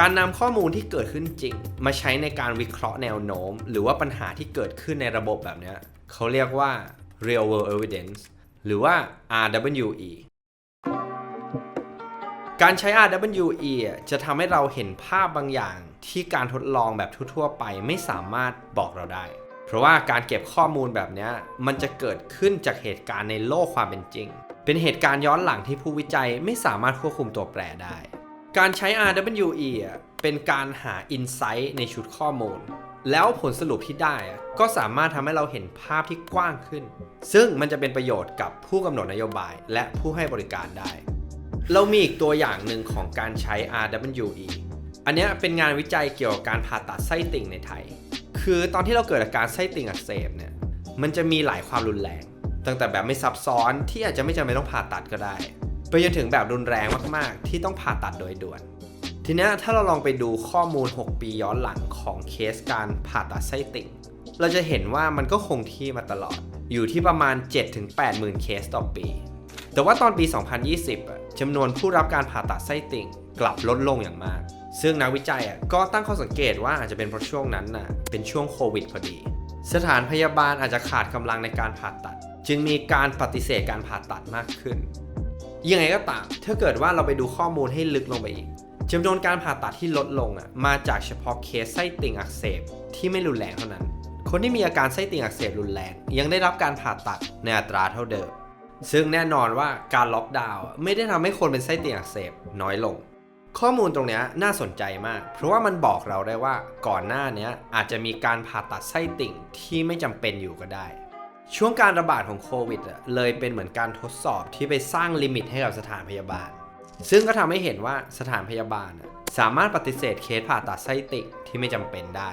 การนำข้อมูลที่เกิดขึ้นจริง มาใช้ในการวิเคราะห์แนวโน้ม หรือว่าปัญหาที่เกิดขึ้นในระบบแบบนี้เขาเรียกว่า real world evidence หรือว่า RWE การใช้ RWE จะทำให้เราเห็นภาพบางอย่างที่การทดลองแบบทั่วๆ ไปไม่สามารถบอกเราได้ เพราะว่าการเก็บข้อมูลแบบนี้มันจะเกิดขึ้นจากเหตุการณ์ในโลกความเป็นจริง เป็นเหตุการณ์ย้อนหลังที่ผู้วิจัยไม่สามารถควบคุมตัวแปรได้ การใช้ RWE เป็นการหา Insight ในชุดข้อมูล แล้วผลสรุปที่ได้ก็สามารถทำให้เราเห็นภาพที่กว้างขึ้น ซึ่งมันจะเป็นประโยชน์กับผู้กำหนดนโยบายและผู้ให้บริการได้ เรามีอีกตัวอย่างหนึ่งของการใช้ RWE อันนี้เป็นงานวิจัยเกี่ยวกับการผ่าตัดไส้ติ่งในไทย คือตอนที่เราเกิดอาการไส้ติ่งอักเสบเนี่ย มันจะมีหลายความรุนแรง ตั้งแต่แบบไม่ซับซ้อนที่อาจจะไม่จำเป็นต้องผ่าตัดก็ได้ ไปจนถึงแบบรุนแรงมากๆ ที่ต้องผ่าตัดโดยด่วน ทีนี้ถ้าเราลองไปดูข้อมูล 6 ปีย้อนหลังของเคสการผ่าตัดไส้ติ่ง เราจะเห็นว่ามันก็คงที่มาตลอด อยู่ที่ประมาณ 7-8หมื่นเคสต่อปี แต่ว่าตอนปี 2020จำนวนผู้รับการผ่าตัดไส้ติ่งกลับลดลงอย่างมาก ซึ่งนักวิจัยก็ตั้งข้อสังเกตว่าอาจจะเป็นเพราะช่วงนั้นน่ะเป็นช่วงโควิดพอดี สถานพยาบาลอาจจะขาดกำลังในการผ่าตัด จึงมีการปฏิเสธการผ่าตัดมากขึ้น ยังไงก็ตามถ้าเกิดว่าเราไปดูข้อมูลให้ลึกลงไปอีกจำนวนการผ่าตัดที่ลดลงอะมาจากเฉพาะเคสไส้ติ่งอักเสบที่ไม่รุนแรงเท่านั้น คนที่มีอาการไส้ติ่งอักเสบรุนแรง ยังได้รับการผ่าตัดในอัตราเท่าเดิม ซึ่งแน่นอนว่าการล็อกดาวน์ไม่ได้ทำให้คนเป็นไส้ติ่งอักเสบน้อยลง ข้อมูลตรงนี้น่าสนใจมาก เพราะว่ามันบอกเราได้ว่าก่อนหน้านี้อาจจะมีการผ่าตัดไส้ติ่งที่ไม่จำเป็นอยู่ก็ได้ ช่วงการระบาดของโควิดเลยเป็นเหมือนการทดสอบที่ไปสร้างลิมิตให้กับสถานพยาบาล ซึ่งก็ทำให้เห็นว่าสถานพยาบาลสามารถปฏิเสธเคสผ่าตัดไส้ติ่งที่ไม่จำเป็นได้